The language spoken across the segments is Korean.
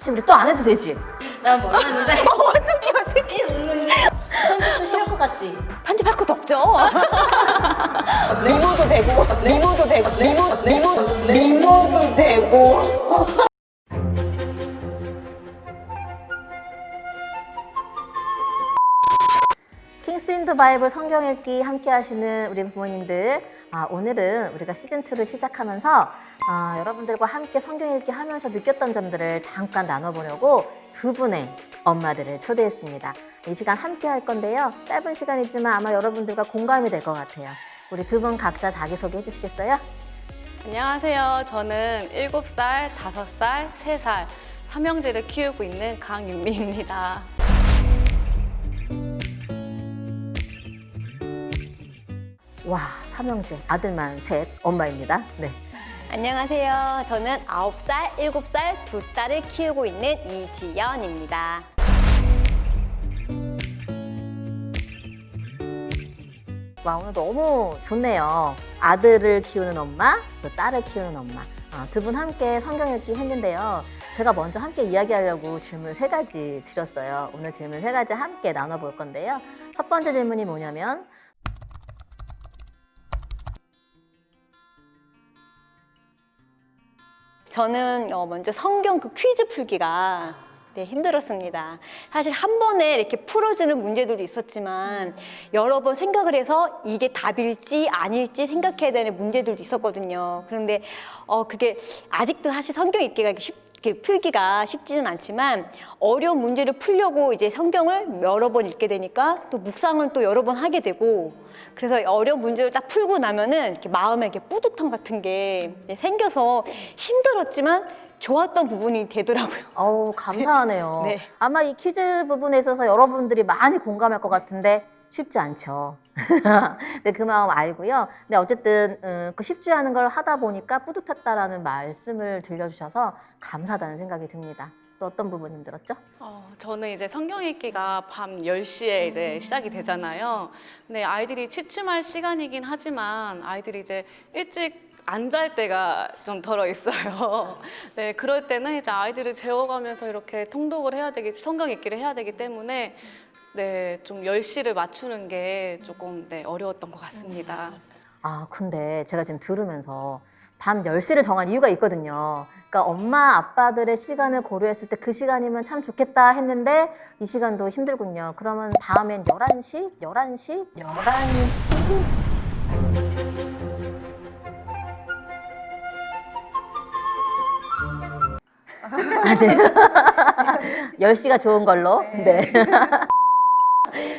지금 우리 또 안 해도 되지? 난 몰랐는데. 어떻게? 이 웃는 게 편집도 싫을 것 같지? 편집할 것도 없죠. 리모도 되고, 리모도 되고, 리모, 리모, 리모도 되고. 킹스 인더 바이블 성경 읽기 함께 하시는 우리 부모님들 아, 오늘은 우리가 시즌2를 시작하면서 아, 여러분들과 함께 성경 읽기 하면서 느꼈던 점들을 잠깐 나눠보려고 두 분의 엄마들을 초대했습니다. 이 시간 함께 할 건데요. 짧은 시간이지만 아마 여러분들과 공감이 될 것 같아요. 우리 두 분 각자 자기소개 해주시겠어요? 안녕하세요. 저는 7살, 5살, 3살 삼형제를 키우고 있는 강윤미입니다. 와, 삼형제, 아들만 셋, 엄마입니다. 네. 안녕하세요. 저는 9살, 7살 두 딸을 키우고 있는 이지연입니다. 와 오늘 너무 좋네요. 아들을 키우는 엄마, 또 딸을 키우는 엄마. 아, 두 분 함께 성경 읽기 했는데요. 제가 먼저 함께 이야기하려고 질문 세 가지 드렸어요. 오늘 질문 세 가지 함께 나눠볼 건데요. 첫 번째 질문이 뭐냐면 저는 어, 먼저 성경 그 퀴즈 풀기가 네, 힘들었습니다. 사실 한 번에 이렇게 풀어주는 문제들도 있었지만 여러 번 생각을 해서 이게 답일지 아닐지 생각해야 되는 문제들도 있었거든요. 그런데 어, 그게 아직도 사실 성경 읽기가 쉽, 이렇게 풀기가 쉽지는 않지만 어려운 문제를 풀려고 이제 성경을 여러 번 읽게 되니까 또 묵상을 또 여러 번 하게 되고 그래서 어려운 문제를 딱 풀고 나면은 이렇게 마음에 이렇게 뿌듯함 같은 게 생겨서 힘들었지만 좋았던 부분이 되더라고요. 어우 감사하네요. 네. 아마 이 퀴즈 부분에 있어서 여러분들이 많이 공감할 것 같은데 쉽지 않죠. 네, 그 마음 알고요. 근데 어쨌든 음, 그 쉽지 않은 걸 하다 보니까 뿌듯했다라는 말씀을 들려주셔서 감사하다는 생각이 듭니다. 또 어떤 부분 힘들었죠? 어, 저는 이제 성경 읽기가 밤 10시에 이제 시작이 되잖아요. 근데 아이들이 취침할 시간이긴 하지만 아이들이 이제 일찍 안 잘 때가 좀 덜어 있어요. 네, 그럴 때는 이제 아이들을 재워가면서 이렇게 통독을 해야 되기, 성경 읽기를 해야 되기 때문에 네, 좀 10시를 맞추는 게 조금 네, 어려웠던 것 같습니다. 아, 근데 제가 지금 들으면서 밤 10시를 정한 이유가 있거든요. 그러니까 엄마, 아빠들의 시간을 고려했을 때 그 시간이면 참 좋겠다 했는데 이 시간도 힘들군요. 그러면 다음엔 11시? 11시? 11시? 아, 네. 10시가 좋은 걸로. 네.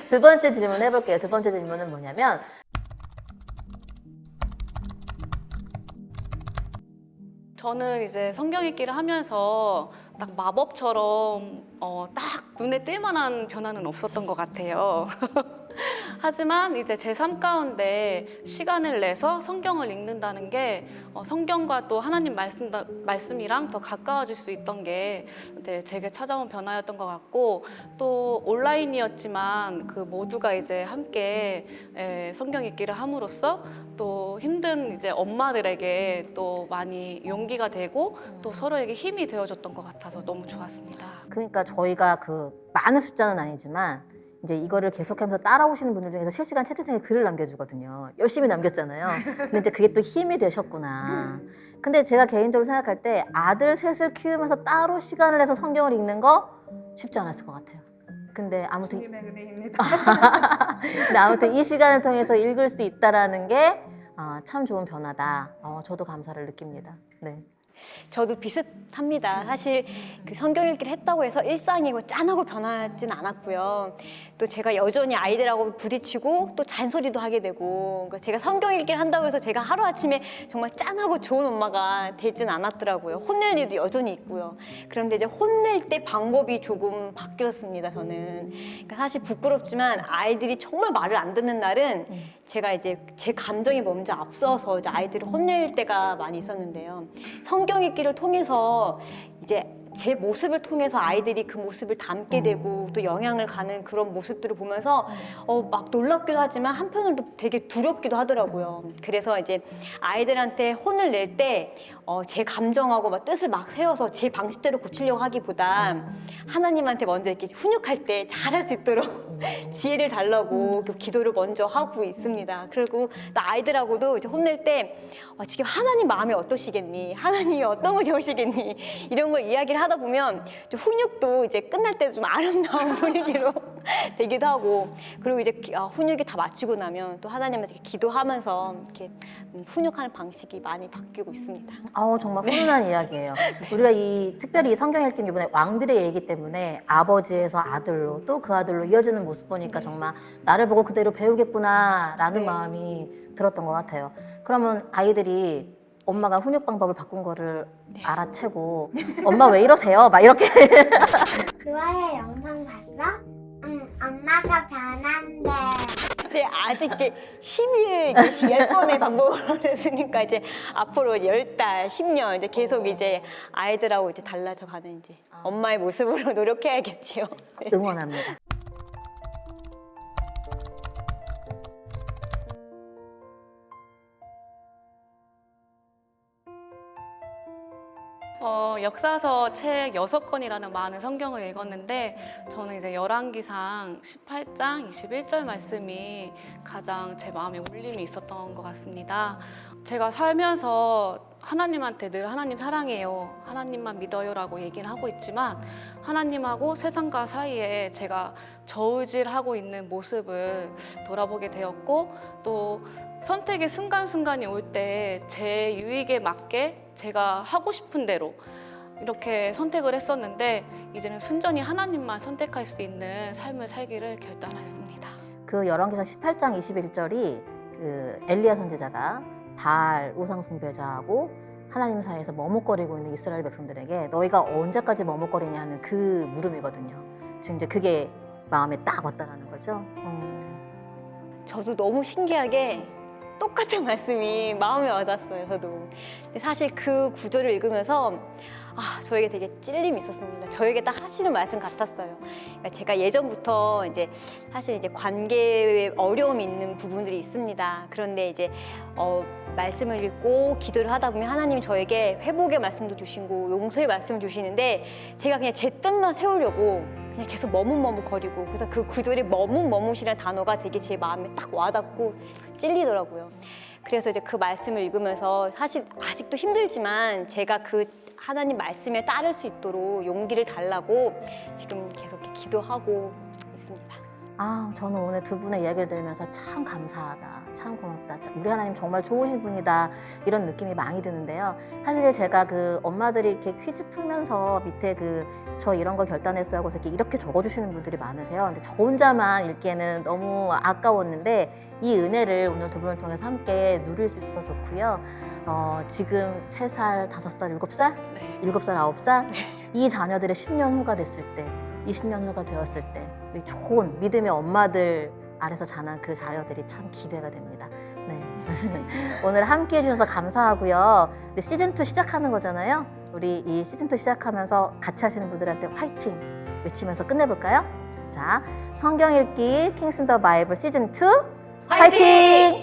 두 번째 질문 해볼게요. 두 번째 질문은 뭐냐면 저는 이제 성경 읽기를 하면서 딱 마법처럼 어, 딱 눈에 띌 만한 변화는 없었던 것 같아요. 하지만 이제 제 삶 가운데 시간을 내서 성경을 읽는다는 게 어, 성경과 또 하나님 말씀, 말씀이랑 더 가까워질 수 있던 게 네, 제게 찾아온 변화였던 것 같고 또 온라인이었지만 그 모두가 이제 함께 에, 성경 읽기를 함으로써 또 힘든 이제 엄마들에게 또 많이 용기가 되고 또 서로에게 힘이 되어줬던 것 같아서 너무 좋았습니다. 그러니까 저희가 그 많은 숫자는 아니지만 이제 이거를 계속하면서 따라오시는 분들 중에서 실시간 채팅창에 글을 남겨주거든요. 열심히 남겼잖아요. 근데 이제 그게 또 힘이 되셨구나. 근데 제가 개인적으로 생각할 때 아들 셋을 키우면서 따로 시간을 내서 성경을 읽는 거 쉽지 않았을 것 같아요. 근데 아무튼 주님의 은혜입니다. 근데 아무튼 이 시간을 통해서 읽을 수 있다라는 게 아, 참 좋은 변화다. 어, 저도 감사를 느낍니다. 네. 저도 비슷합니다. 사실 그 성경 읽기를 했다고 해서 일상이 뭐 짠하고 변하진 않았고요. 또 제가 여전히 아이들하고 부딪히고 또 잔소리도 하게 되고 그러니까 제가 성경 읽기를 한다고 해서 제가 하루아침에 정말 짠하고 좋은 엄마가 되진 않았더라고요. 혼낼 일도 여전히 있고요. 그런데 이제 혼낼 때 방법이 조금 바뀌었습니다. 저는 그러니까 사실 부끄럽지만 아이들이 정말 말을 안 듣는 날은 제가 이제 제 감정이 먼저 앞서서 이제 아이들을 혼낼 때가 많이 있었는데요. 성경 읽기를 통해서 이제 제 모습을 통해서 아이들이 그 모습을 담게 되고 또 영향을 가는 그런 모습들을 보면서 어, 막 놀랍기도 하지만 한편으로도 되게 두렵기도 하더라고요. 그래서 이제 아이들한테 혼을 낼때 어, 제 감정하고 막 뜻을 막 세워서 제 방식대로 고치려고 하기보다 하나님한테 먼저 이렇게 훈육할 때 잘할 수 있도록 지혜를 달라고 그 기도를 먼저 하고 있습니다. 그리고 또 아이들하고도 이제 혼낼 때 어, 지금 하나님 마음이 어떠시겠니? 하나님이 어떤 거 좋으시겠니? 이런 걸 이야기를 하다 보면 좀 훈육도 이제 끝날 때 좀 아름다운 분위기로 되기도 하고 그리고 이제 기- 어, 훈육이 다 마치고 나면 또 하나님한테 기도하면서 이렇게 음, 훈육하는 방식이 많이 바뀌고 있습니다. 아우 정말 훈훈한 이야기예요. 우리가 이 특별히 이 성경 읽기는 이번에 왕들의 얘기 때문에 아버지에서 아들로 또 그 아들로 이어지는 모습 보니까 정말 나를 보고 그대로 배우겠구나라는 네. 마음이 들었던 것 같아요. 그러면 아이들이 엄마가 훈육 방법을 바꾼 거를 알아채고 엄마 왜 이러세요? 막 이렇게 그와의 영상 봤어? 응, 엄마가. 근데 아직 이제 10일, 10번의 방법으로 했으니까 이제 앞으로 10달, 10년 이제 계속 이제 아이들하고 이제 달라져 가는 이제 엄마의 모습으로 노력해야겠지요. 네. 응원합니다. 역사서 책 6권이라는 많은 성경을 읽었는데 저는 이제 열왕기상 18장 21절 말씀이 가장 제 마음에 울림이 있었던 것 같습니다. 제가 살면서 하나님한테 늘 하나님 사랑해요. 하나님만 믿어요라고 얘기는 하고 있지만 하나님하고 세상과 사이에 제가 저울질하고 있는 모습을 돌아보게 되었고 또 선택의 순간순간이 올 때 제 유익에 맞게 제가 하고 싶은 대로 이렇게 선택을 했었는데 이제는 순전히 하나님만 선택할 수 있는 삶을 살기를 결단했습니다. 그 열왕기상 18장 21절이 그 엘리야 선지자가 바알 우상 숭배자하고 하나님 사이에서 머뭇거리고 있는 이스라엘 백성들에게 너희가 언제까지 머뭇거리냐 하는 그 물음이거든요. 지금 이제 그게 마음에 딱 왔다라는 거죠. 음. 저도 너무 신기하게 똑같은 말씀이 마음에 와닿았어요, 저도. 근데 사실 그 구절을 읽으면서 아, 저에게 되게 찔림이 있었습니다. 저에게 딱 하시는 말씀 같았어요. 그러니까 제가 예전부터 이제 사실 이제 관계에 어려움이 있는 부분들이 있습니다. 그런데 이제 어, 말씀을 읽고 기도를 하다 보면 하나님 저에게 회복의 말씀도 주시고 용서의 말씀을 주시는데 제가 그냥 제 뜻만 세우려고 그냥 계속 머뭇머뭇거리고 그래서 그 구절이 머뭇머뭇이라는 단어가 되게 제 마음에 딱 와닿고 찔리더라고요. 그래서 이제 그 말씀을 읽으면서 사실 아직도 힘들지만 제가 그 하나님 말씀에 따를 수 있도록 용기를 달라고 지금 계속 기도하고 있습니다. 아, 저는 오늘 두 분의 이야기를 들으면서 참 감사하다. 참 고맙다. 참 우리 하나님 정말 좋으신 분이다. 이런 느낌이 많이 드는데요. 사실 제가 그 엄마들이 이렇게 퀴즈 풀면서 밑에 그 저 이런 거 결단했어요 하고서 이렇게, 이렇게 적어주시는 분들이 많으세요. 근데 저 혼자만 읽기에는 너무 아까웠는데 이 은혜를 오늘 두 분을 통해서 함께 누릴 수 있어서 좋고요. 어, 지금 세살 다섯 살 일곱 살 네. 일곱 살 아홉 살 이 자녀들의 10년 후가 됐을 때, 20년 후가 되었을 때, 우리 좋은 믿음의 엄마들 아래서 자란 그 자녀들이 참 기대가 됩니다. 네. 오늘 함께 해주셔서 감사하고요. 우리 시즌2 시작하는 거잖아요. 우리 이 시즌2 시작하면서 같이 하시는 분들한테 화이팅 외치면서 끝내볼까요? 자, 성경 읽기 킹스 더 바이블 시즌2 화이팅!